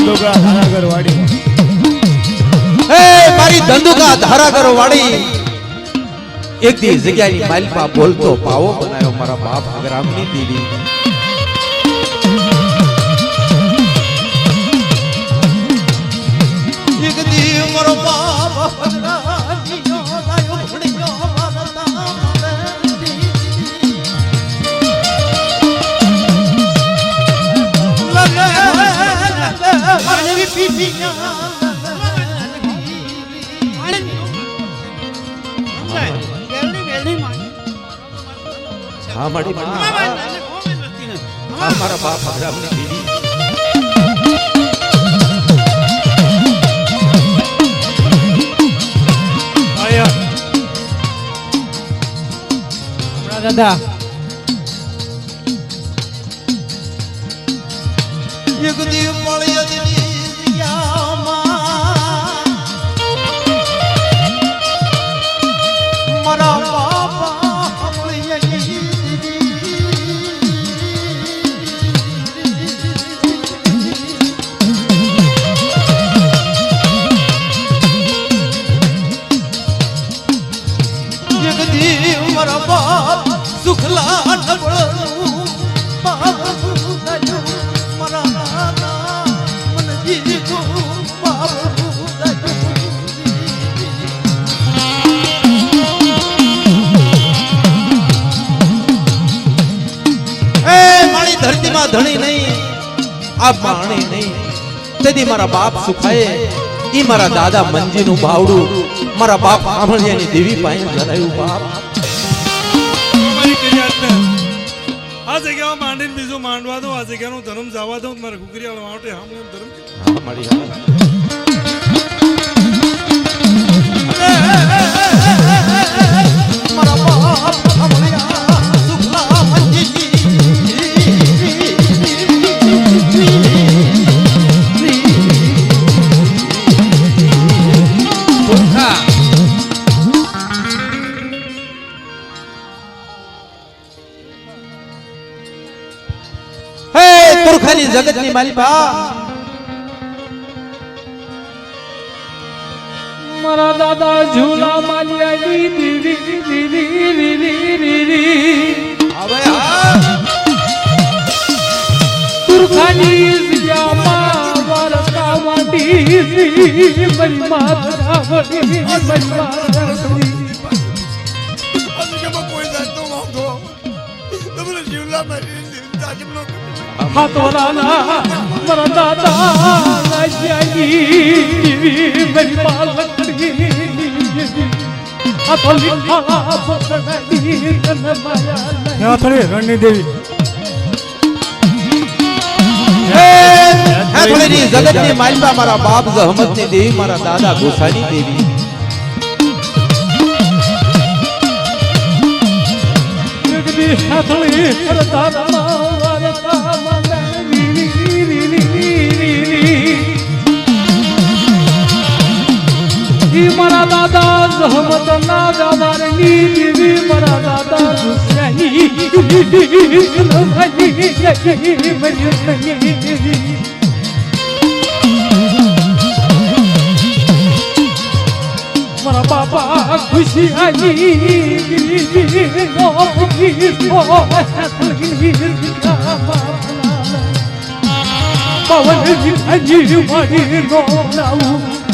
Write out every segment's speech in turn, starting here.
ધંધુકા ધારાગર વાડી હે, મારી ધંધુકા ધારાગર વાળી એક દી જગ્યાની માલપા બોલતો પાવો બનાવ્યો મારા બાપ ગ્રામની હા મારી હા મારા બાપ ગ્રામની દીદી દાદા. એક દી મળ્યા Oh. ધણી નહીં આ માણી નહીં. તેથી મારા બાપ સુખાય એ મારા દાદા મંજીનું ભાવડું મારા બાપ આમળિયાની દેવી પાસે જરાયું બાપ. આ જગ્યામાં માંડીને બીજું માંડવા દો આ જગ્યાનું ધર્મ જવા દો મારા કુકરીયાળ માટે હામને ધર્મ. હા, હા. મારા હે. તુરખાની જગતની માલિકા મારા દાદા ઝૂલા માલિયા દીદી દીદી દીદી દીદી હવે હા. વારસા મરી માતા મરી માતા તમને જીવલા મારી તાજમનો હાથોરાના મારા દાદા દીવી મરી થોડી રણની દેવી. જગતની માલિકા મારા બાપ જહમતની દેવી મારા દાદા ગોસાની દેવી. હાથળી હરદારમાં દાદા જહમત ના દાદારની દેવી મારા દાદા લમણી મરી બાપા ખુશી પવન વિખાજી મારી નો લાવું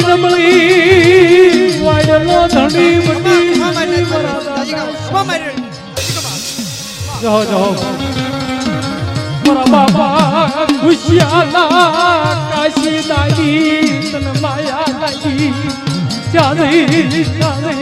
નબળી નબળી વાયલો ધણી મટી જહો જહો મારા બાબા ખુશિયાલા કાશી દાદી તન માયા લાગી ચાલે ચાલે